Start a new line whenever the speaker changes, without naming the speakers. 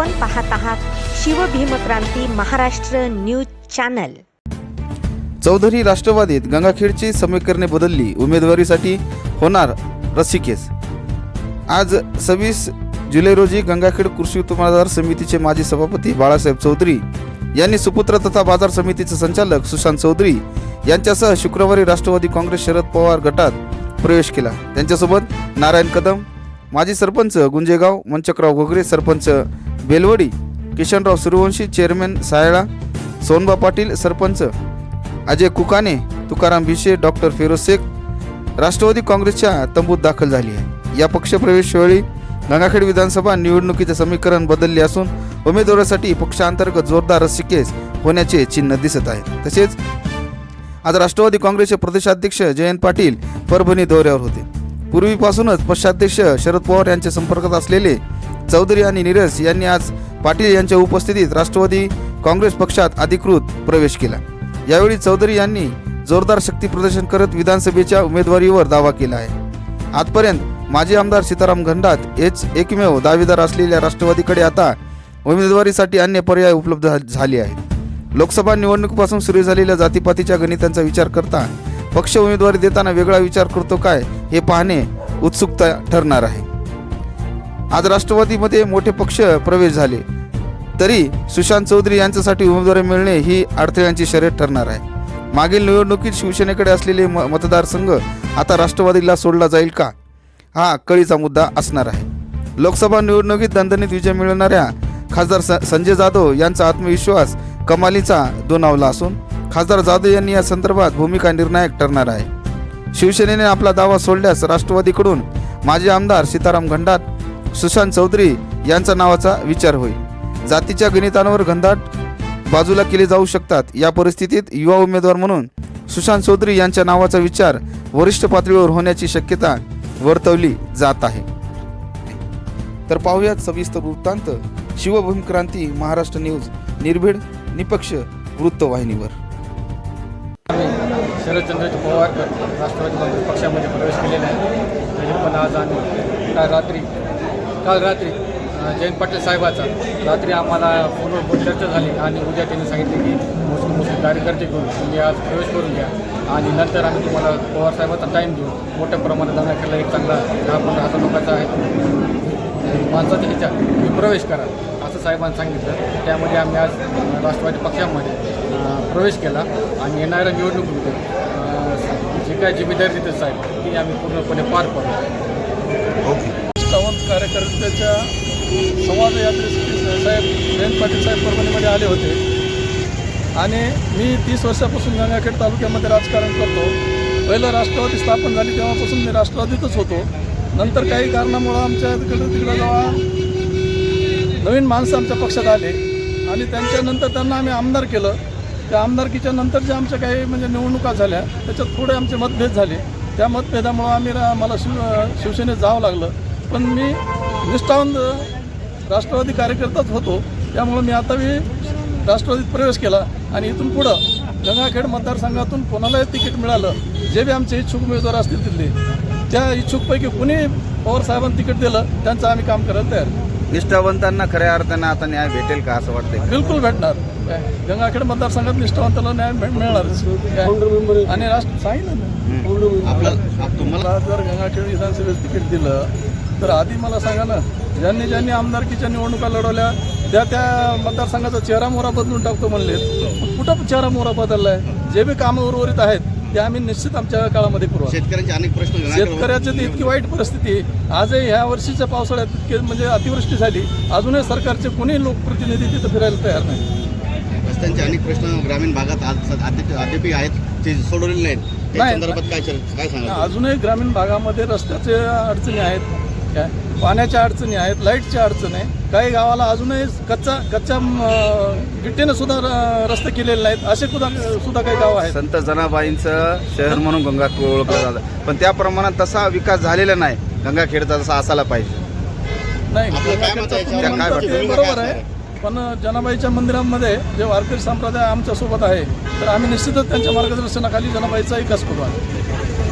आपण पाहत आहात शिवभीमक्रांती महाराष्ट्र न्यूज चॅनल.
चौधरी राष्ट्रवादीत गंगाखेडची समीकरणे बदलली उमेदवारीसाठी होणार रस्सीखेच आज सव्वीस जुलै रोजी गंगाखेड कृषी उत्पन्नदार समितीचे माजी सभापती बाळासाहेब चौधरी यांनी सुपुत्र तथा बाजार समितीचे संचालक सुशांत चौधरी यांच्यासह शुक्रवारी राष्ट्रवादी काँग्रेस शरद पवार गटात प्रवेश केला. त्यांच्यासोबत नारायण कदम माजी सरपंच गुंजेगाव मंचकराव घोगरे सरपंच बेलवडी किशनराव सूर्यवंशी चेअरमॅन सायळा सोनबा पाटील सरपंच अजय कुकाने तुकाराम भिशे डॉक्टर फिरोज शेख राष्ट्रवादी काँग्रेसच्या तंबूत दाखल झाली आहे. या पक्षप्रवेशवेळी गंगाखेड विधानसभा निवडणुकीचे समीकरण बदलले असून उमेदवारासाठी पक्षांतर्गत जोरदार रस्सीकेस होण्याचे चिन्ह दिसत आहे तसेच आज राष्ट्रवादी काँग्रेसचे प्रदेशाध्यक्ष जयंत पाटील परभणी दौऱ्यावर होते. पूर्वीपासूनच पक्षाध्यक्ष शरद पवार यांच्या संपर्कात असलेले चौधरी आणि नीरज यांनी आज पाटील यांच्या उपस्थितीत राष्ट्रवादी काँग्रेस पक्षात अधिकृत प्रवेश केला. यावेळी चौधरी यांनी जोरदार शक्ती प्रदर्शन करत विधानसभेच्या उमेदवारीवर दावा केला आहे. आजपर्यंत माजी आमदार सीताराम घंडात हेच एकमेव दावेदार असलेल्या राष्ट्रवादीकडे आता उमेदवारीसाठी अन्य पर्याय उपलब्ध झाले आहेत. लोकसभा निवडणुकीपासून सुरू झालेल्या जातीपातीच्या गणितांचा विचार करता पक्ष उमेदवारी देताना वेगळा विचार करतो काय हे पाहणे उत्सुकता ठरणार आहे. आज राष्ट्रवादीमध्ये मोठे पक्ष प्रवेश झाले. तरी सुशांत चौधरी यांच्यासाठी उमेदवारी मिळणे ही अडथळ्यांची शर्यत ठरणार आहे. मागील निवडणुकीत शिवसेनेकडे असलेले म मतदारसंघ आता राष्ट्रवादीला सोडला जाईल का? हा कळीचा मुद्दा असणार आहे. लोकसभा निवडणुकीत दणदणीत विजय मिळवणाऱ्या खासदार स संजय जाधव यांचा आत्मविश्वास कमालीचा दोनावला असून खासदार जाधव यांनी या संदर्भात भूमिका निर्णायक ठरणार आहे. शिवसेनेने आपला दावा सोडल्यास राष्ट्रवादीकडून माजी आमदार सीताराम घंडात सुशांत चौधरी यांचा नावाचा विचार होईल जातीच्या गणितांवर घनदाट बाजूला केले जाऊ शकतात. या परिस्थितीत युवा उमेदवार म्हणून सुशांत चौधरी यांच्या नावाचा विचार वरिष्ठ पातळीवर होण्याची शक्यता वर्तवली जात आहे. तर पाहूयात सविस्तर वृत्तांत. शिवभूम क्रांती महाराष्ट्र न्यूज निर्भीड निपक्ष वृत्तवाहिनीवर.
शरदचंद्र पवार राष्ट्रवादी काँग्रेस पक्षामध्ये प्रवेश केलेला आहे. तरी पण आज आम्ही काल रात्री काल रात्री जयंत पाटील साहेबाचा. रात्री आम्हाला फोनवर चर्चा झाली आणि उद्या त्यांनी सांगितले की मुस्लिम मुस्लिम कार्यकर्ते घेऊन तुम्ही आज प्रवेश करून घ्या. आणि नंतर आम्ही तुम्हाला पवार साहेबाचा टाईम देऊ. मोठ्या प्रमाणात दंगा एक चांगला दहा पंधरा हजार लोकांचा आहे. माणसाचा ह्याच्या तुम्ही प्रवेश करा असं साहेबांनी सांगितलं. त्यामध्ये आम्ही आज राष्ट्रवादी पक्षामध्ये प्रवेश केला आणि येणाऱ्या निवडणुकीमध्ये अ, जी काय जिम्मेदारी देते साहेब ती आम्ही पूर्णपणे पार पाडू.
ओके. कार्यकर्त्याच्या संवाद यात्रेसाठी साहेब जयंत पाटील साहेब परभणीमध्ये आले होते. आणि मी तीस वर्षापासून गंगाखेड तालुक्यामध्ये राजकारण करतो. पहिलं राष्ट्रवादी स्थापन झाली तेव्हापासून मी राष्ट्रवादीतच होतो. नंतर काही कारणामुळं आमच्या तिकडं तिकडं जेव्हा नवीन माणसं आमच्या पक्षात आले. आणि त्यांच्यानंतर त्यांना आम्ही आमदार केलं. त्या आमदारकीच्या नंतर ज्या आमच्या काही म्हणजे निवडणुका झाल्या त्याच्यात थोडे आमचे मतभेद झाले. त्या मतभेदामुळं आम्ही रा- मला शिव शिवसेनेत जावं लागलं. पण मी निष्ठावंत राष्ट्रवादी कार्यकर्ताच होतो. त्यामुळं मी आता मी राष्ट्रवादीत प्रवेश केला आणि इथून पुढं गंगाखेड मतदारसंघातून कोणालाही तिकीट मिळालं जे बी आमचे इच्छुक उमेदवार असतील तिथले त्या इच्छुकपैकी कोणी पवार साहेबांनी तिकीट दिलं त्यांचं आम्ही काम करायला तयार आहे.
निष्ठावंतांना खऱ्या अर्थानं आता न्याय भेटेल का असं वाटतंय?
बिलकुल भेटणार. काय? गंगाखेड मतदारसंघात निष्ठावंताला न्याय मिळ- मिळणारच काय? आणि राष्ट्र सांगितलं ना. मला जर गंगाखेड विधानसभेत तिकीट दिलं तर आधी मला सांगा ना ज्यांनी ज्यांनी आमदारकीच्या निवडणुका लढवल्या त्या त्या मतदारसंघाचा चेहरा मोहरा बदलून टाकतो म्हणले. कुठं चेहरा मोहरा बदललाय? जे बी कामं उर्वरित आहेत ते आम्ही निश्चित आमच्या काळामध्ये पुरवा
शेतकऱ्यांचे अनेक प्रश्न
शेतकऱ्याची तर इतकी वाईट परिस्थिती. आजही ह्या वर्षीच्या पावसाळ्यात इतके म्हणजे अतिवृष्टी झाली अजूनही सरकारचे कोणीही लोकप्रतिनिधी तिथं फिरायला तयार नाही.
रस्त्यांचे अनेक प्रश्न ग्रामीण भागात आज अद्यापही आहेत ते सोडवलेले नाहीत. संदर्भात काय काय सांगा
अजूनही ग्रामीण भागामध्ये रस्त्याचे अडचणी आहेत. काय? पाण्याच्या अडचणी आहेत लाईटच्या अडचणी. आहे काही गावाला अजूनही कच्चा कच्च्या म, गिट्टीनं सुद्धा र- रस्ते केलेले नाहीत. असे सुद्धा सुद्धा काही गाव आहेत.
संत जनाबाईंचं शहर म्हणून गंगाखेड ओळखलं जातं. पण त्या प्रमाणात तसा विकास झालेला नाही. गंगाखेडचा जसा असायला पाहिजे.
नाही
आहे
गंगाखेडचं बरोबर आहे. पण जनाबाईच्या मंदिरामध्ये जे वारकरी संप्रदाय आमच्यासोबत आहे तर आम्ही निश्चितच त्यांच्या मार्गदर्शनाखाली जनाबाईचा विकास करू आम्ही